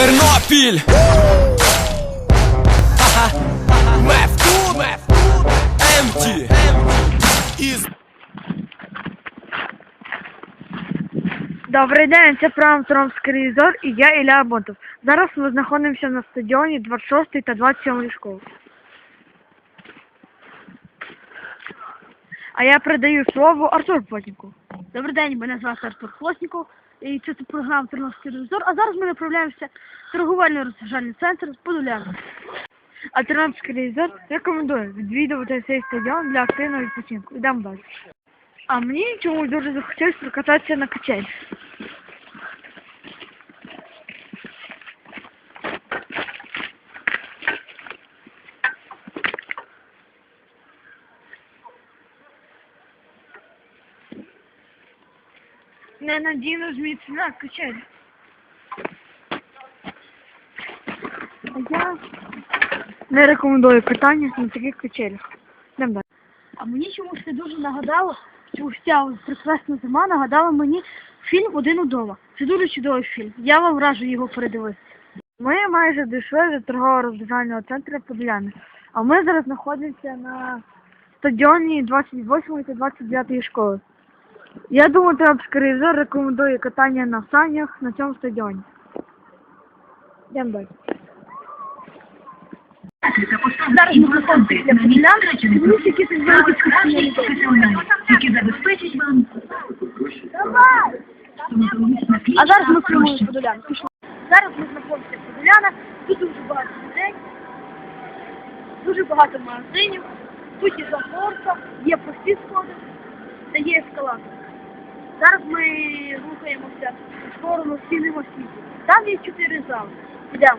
Тернопіль! Мефту! Емті! Із Добрий день, це програма Тромський ревізор і я Ілля Абонтов. Зараз ми знаходимося на стадіоні 26 та 27 школи. А я передаю слово Артуру Плотніку. Добрий день, мене звати Артур Хлосніков. і це програма Тернопільський ревізор. А зараз ми направляємося в торговельно розважальний центр Подоляна. А Тернопільський ревізор рекомендує відвідувати цей стадіон для активного відпочинку. Йдемо далі. А мені чомусь дуже захотілося прокататися на качелі. Ненадійно зміцнена качелі. А я не рекомендую катання на таких качелях. Йдемо далі. А мені чомусь це дуже нагадало, чомусь ця прекрасна зима нагадала мені фільм Один удома. Це дуже чудовий фільм. Я вам раджу його передивитися. Ми майже дійшли до торгово розважального центру Подоляни. А ми зараз знаходимося на стадіоні 28 та 29 школи. Я думаю, Терапський ревізор рекомендує катання на санях на цьому стадіоні. Йдемо далі. Зараз ми знаходимося на справжні які забезпечать вам стоматологічне А зараз ми прямуємо. Пішли. Зараз ми знаходимося в Подоляна. Тут дуже багато людей, дуже багато магазинів. Тут є загорка, є прості сходи та є ескалатор. Зараз ми рухаємося в сторону стіни світі. Там є чотири зали. Йдемо.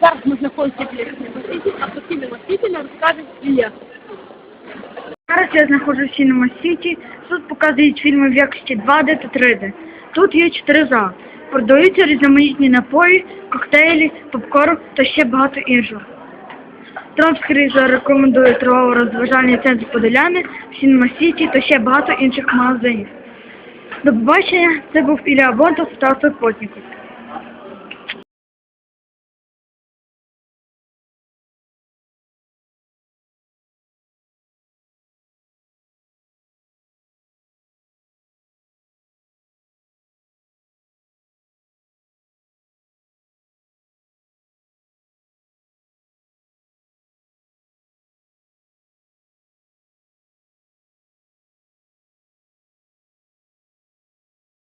Зараз ми знаходимося біля кінемасвіті, а по кінемасвіті нам розкаже Ілля. Зараз я знаходжуся в кінемасвіті. Тут показують фільми в якості 2D та 3D. Тут є чотири зали. Продаються різноманітні напої, коктейлі, попкорн та ще багато іншого. Тромський рекомендує торгово-розважальний центр Подоляни, Сінма-Сіті та ще багато інших магазинів. До побачення, це був Ілля Бонтов та Потніков.